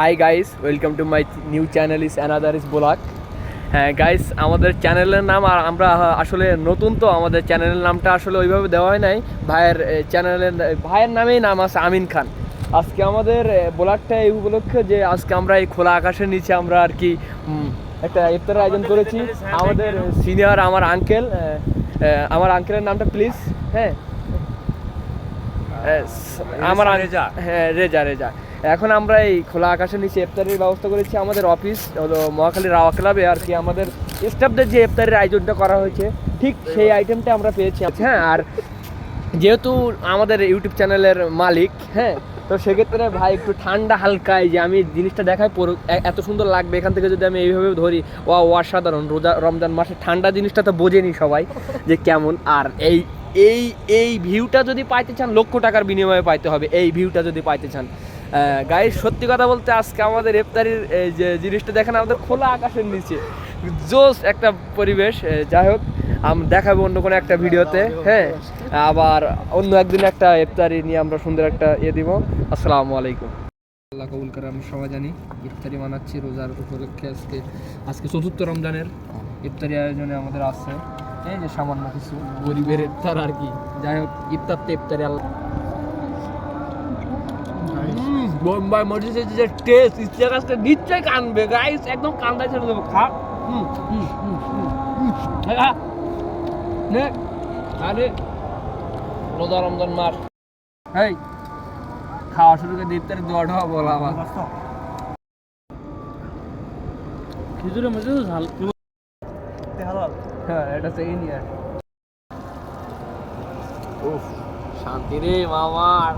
Hi guys welcome to my new channel is another is blog হ্যাঁ guys আমাদের চ্যানেলের নাম আর আমরা আসলে নতুন তো আমাদের চ্যানেলের নামটা আসলে ওইভাবে দেওয়া হয় নাই। ভাইয়ের চ্যানেলের ভাইয়ের নামেই নাম আছে আমিন খান। আজকে আমাদের ব্লগটা এই উপলক্ষে যে আজকে আমরা এই খোলা আকাশের নিচে আমরা আর কি একটা ইফতারের আয়োজন করেছি। আমাদের সিনিয়র আমার আঙ্কেল আমার আঙ্কেলের নামটা প্লিজ হ্যাঁ। আমার আং- রেজা। হ্যাঁ রেজা রেজা। এখন আমরা এই খোলা আকাশের নিচে ইফতারের ব্যবস্থা করেছি আমাদের অফিস হলো মহাখালী রাওয়া ক্লাবে আর কি আমাদের স্টাফদের যে ইফতারের আয়োজনটা করা হয়েছে ঠিক সেই আইটেমটা আমরা পেয়েছি। হ্যাঁ আর যেহেতু আমাদের ইউটিউব চ্যানেলের মালিক হ্যাঁ তো সেক্ষেত্রে ভাই একটু ঠান্ডা হালকায় যে আমি জিনিসটা দেখাই পুরো এত সুন্দর লাগবে এখান থেকে যদি আমি এইভাবে ধরি ও অসাধারণ। রোজা রমজান মাসে ঠান্ডা জিনিসটা তো বোঝেনি সবাই যে কেমন। আর এই এই এই ভিউটা যদি পাইতে চান লক্ষ টাকার বিনিময়ে পাইতে হবে এই ভিউটা যদি পাইতে চান। গাইস সত্যি কথা বলতে আজকে আমাদের ইফতারির এই যে জিনিসটা দেখেন আমাদের খোলা আকাশের নিচে। জোস একটা পরিবেশ। যাই হোক আমি দেখাবো অন্য কোনো একটা ভিডিওতে। হ্যাঁ আবার অন্য একদিন একটা ইফতারি নিয়ে আমরা সুন্দর একটা ইয়ে দিব। আসসালামু আলাইকুম। আল্লাহ কবুল করে আমরা সবাই জানি ইফতারি মানাচ্ছি রোজার উপলক্ষে আজকে আজকে চতুর্থ রমজানের ইফতারি আয়োজনে আমাদের আছে। এই যে সামান্য কিছু গরিবের ইফতার আর কি। যাই হোক ইফতার তো ইফতারি আল্লাহ। হুম, বোম্বাই মরিচের যে টেস্ট ইচ্ছে নিশ্চয়ই কানবে। গাইস একদম কান্দায় ছেড়ে দেবো খা। নে আরে। রোজা রমজান মাস। এই। খাওয়া শুরু করে ইফতারি দোয়াটা বলা ঝাল এটা তো এই নিয়ে উফ শান্তি রে মামার